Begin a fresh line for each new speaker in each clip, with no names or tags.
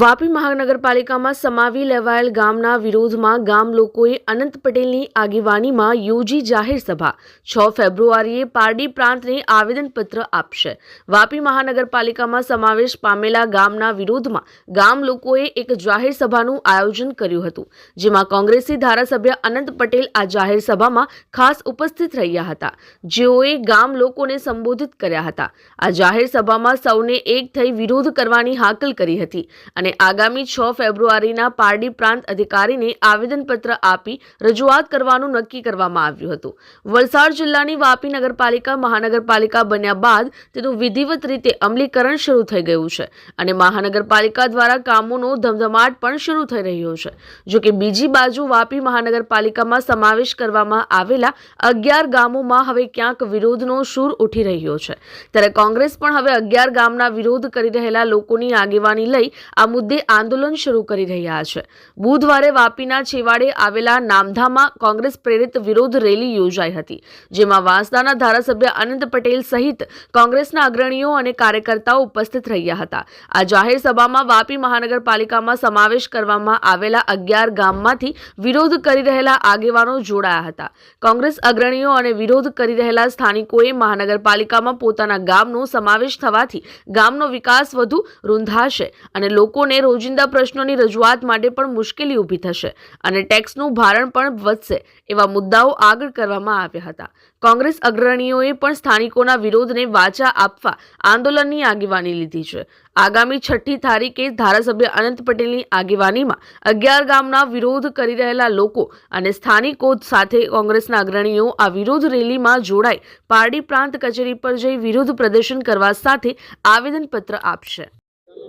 વાપી મહાનગરપાલિકામાં સમાવી લેવાયેલ ગામના વિરોધમાં ગામ લોકોએ અનંત પટેલની આગેવાનીમાં યોજી જાહેર સભા. છ ફેબ્રુઆરીએ પારડી પ્રાંતને આવેદનપત્ર આપશે. વાપી મહાનગરપાલિકામાં સમાવેશ પામેલા ગામના વિરોધમાં ગામ લોકોએ એક જાહેર સભાનું આયોજન કર્યું હતું, જેમાં કોંગ્રેસી ધારાસભ્ય અનંત પટેલ આ જાહેર સભામાં ખાસ ઉપસ્થિત રહ્યા હતા. જેઓએ ગામ લોકોને સંબોધિત કર્યા હતા. આ જાહેર સભામાં સૌને એક થઈ વિરોધ કરવાની હાકલ કરી હતી અને આગામી છ ફેબ્રુઆરીના પારડી પ્રાંત અધિકારીને આવેદનપત્ર આપી રજૂઆત કરવાનું નક્કી કરવામાં આવ્યું હતું. વલસાડ જિલ્લાની વાપી નગરપાલિકા, મહાનગરપાલિકા બન્યા બાદ તેનું વિધિવત રીતે અમલીકરણ શરૂ થઈ ગયું છે અને મહાનગરપાલિકા દ્વારા કામોનો ધમધમાટ પણ શરૂ થઈ રહ્યો છે. જોકે બીજી બાજુ વાપી મહાનગરપાલિકામાં સમાવેશ કરવામાં આવેલા અગિયાર ગામોમાં હવે ક્યાંક વિરોધનો સૂર ઉઠી રહ્યો છે. ત્યારે કોંગ્રેસ પણ હવે અગિયાર ગામના વિરોધ કરી રહેલા લોકોની આગેવાની લઈ આ મુદ્દે આંદોલન શરૂ કરી રહ્યા છે. બુધવારે વાપીના છેવાડે આવેલા નામધામાં કોંગ્રેસ પ્રેરિત વિરોધ રેલી યોજાઈ હતી, જેમાં વાંસદાના ધારાસભ્ય અનંત પટેલ સહિત કોંગ્રેસના અગ્રણીઓ અને કાર્યકર્તાઓ ઉપસ્થિત રહ્યા હતા. આ જાહેર સભામાં વાપી મહાનગરપાલિકામાં સમાવેશ કરવામાં આવેલા અગિયાર ગામમાંથી વિરોધ કરી રહેલા આગેવાનો જોડાયા હતા. કોંગ્રેસ અગ્રણીઓ અને વિરોધ કરી રહેલા સ્થાનિકોએ મહાનગરપાલિકામાં પોતાના ગામનો સમાવેશ થવાથી ગામનો વિકાસ વધુ રૂંધાશે અને લોકોને રોજિંદા પ્રશ્નોની રજૂઆત માટે પણ મુશ્કેલી ઊભી થશે અને ટેક્સનું ભારણ પણ વધશે એવા મુદ્દાઓ આગળ કરવામાં આવ્યા હતા. કોંગ્રેસ અગ્રણીઓએ પણ સ્થાનિકોના વિરોધને વાચા આપવા આંદોલનની આગેવાની લીધી છે. આગામી છઠ્ઠી તારીખે ધારાસભ્ય અનંત પટેલની આગેવાનીમાં અગિયાર ગામના વિરોધ કરી રહેલા લોકો અને સ્થાનિકો સાથે કોંગ્રેસના અગ્રણીઓ આ વિરોધ રેલીમાં જોડાઈ પારડી પ્રાંત કચેરી પર જઈ વિરોધ પ્રદર્શન કરવા સાથે આવેદનપત્ર આપશે.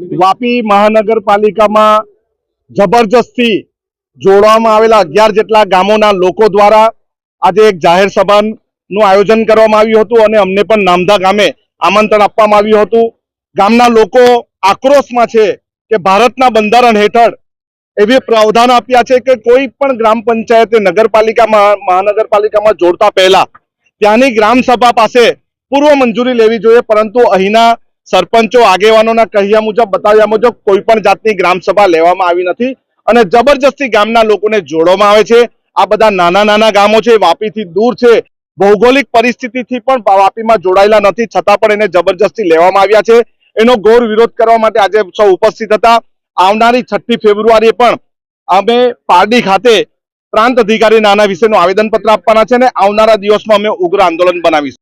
વાપી મહાનગરપાલિકામાં જબરજસ્તી જોડવામાં આવેલા અગિયાર જેટલા ગામોના લોકો દ્વારા આજે એક જાહેર સભાનું આયોજન કરવામાં આવ્યું હતું અને અમને પણ નામદા ગામે આમંત્રણ આપવામાં આવ્યું હતું. ગામના લોકો આક્રોશમાં છે કે ભારતના બંધારણ હેઠળ એવી પ્રાવધાન આપ્યા છે કે કોઈ પણ ગ્રામ પંચાયતે નગરપાલિકામાં, મહાનગરપાલિકામાં જોડતા પહેલા ત્યાંની ગ્રામ સભા પાસે પૂર્વ મંજૂરી લેવી જોઈએ, પરંતુ અહીંના સરપંચો આગેવાનોના કહ્યા મુજબ, બતાવ્યા મુજબ કોઈ પણ જાતની ગ્રામ સભા લેવામાં આવી નથી અને જબરજસ્તી ગામના લોકોને જોડવામાં આવે છે. આ બધા નાના નાના ગામો છે, વાપીથી દૂર છે. ભૌગોલિક પરિસ્થિતિથી પણ વાપીમાં જોડાયેલા નથી, છતાં પણ એને જબરજસ્તી લેવામાં આવ્યા છે. એનો ઘોર વિરોધ કરવા માટે આજે સૌ ઉપસ્થિત હતા. આવનારી છઠ્ઠી ફેબ્રુઆરીએ પણ અમે પારડી ખાતે પ્રાંત અધિકારી નાના વિશેનું આવેદનપત્ર આપવાના છે અને આવનારા દિવસમાં અમે ઉગ્ર આંદોલન બનાવીશું.